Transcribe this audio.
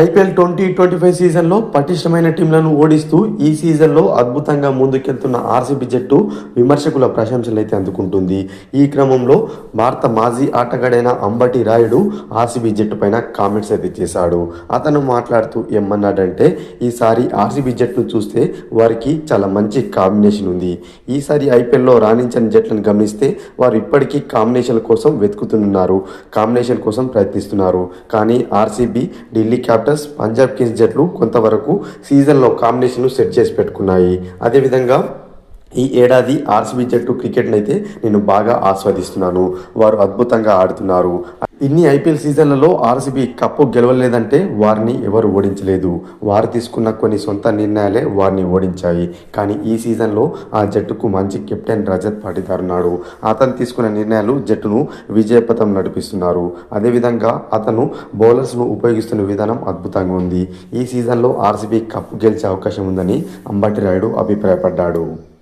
IPL twenty twenty five సీజన్లో పటిష్టమైన టీంలను ఓడిస్తూ ఈ సీజన్లో అద్భుతంగా ముందుకెళ్తున్న ఆర్సీబీ జట్టు విమర్శకుల ప్రశంసలు అయితే అందుకుంటుంది. ఈ క్రమంలో భారత మాజీ ఆటగాడైన అంబటి రాయుడు ఆర్సీబీ జట్టు పైన కామెంట్స్ అయితే చేశాడు. అతను మాట్లాడుతూ ఏమన్నాడంటే ఈసారి ఆర్సీబీ జట్టును చూస్తే వారికి చాలా మంచి కాంబినేషన్ ఉంది. ఈసారి ఐపీఎల్లో రాణించని జట్లను గమనిస్తే వారు ఇప్పటికీ కాంబినేషన్ కోసం వెతుకుతున్నారు కాంబినేషన్ కోసం ప్రయత్నిస్తున్నారు. కానీ RCB Delhi cap capitals Punjab kings జట్లు కొంతవరకు సీజన్లో కాంబినేషన్ను సెట్ చేసి పెట్టుకున్నాయి. అదేవిధంగా ఈ ఏడాది ఆర్సీబీ జట్టు క్రికెట్ని అయితే నేను బాగా ఆస్వాదిస్తున్నాను. వారు అద్భుతంగా ఆడుతున్నారు. ఇన్ని ఐపీఎల్ సీజన్లలో ఆర్సీబీ కప్పు గెలవలేదంటే వారిని ఎవరు ఓడించలేదు. వారు తీసుకున్న కొన్ని సొంత నిర్ణయాలే వారిని ఓడించాయి. కానీ ఈ సీజన్లో ఆ జట్టుకు మంచి కెప్టెన్ రజత్ పాటిదార్ ఉన్నాడు. అతను తీసుకున్న నిర్ణయాలు జట్టును విజయపథం నడిపిస్తున్నారు. అదేవిధంగా అతను బౌలర్స్ను ఉపయోగిస్తున్న విధానం అద్భుతంగా ఉంది. ఈ సీజన్లో ఆర్సీబీ కప్పు గెలిచే అవకాశం ఉందని అంబటి రాయుడు అభిప్రాయపడ్డాడు.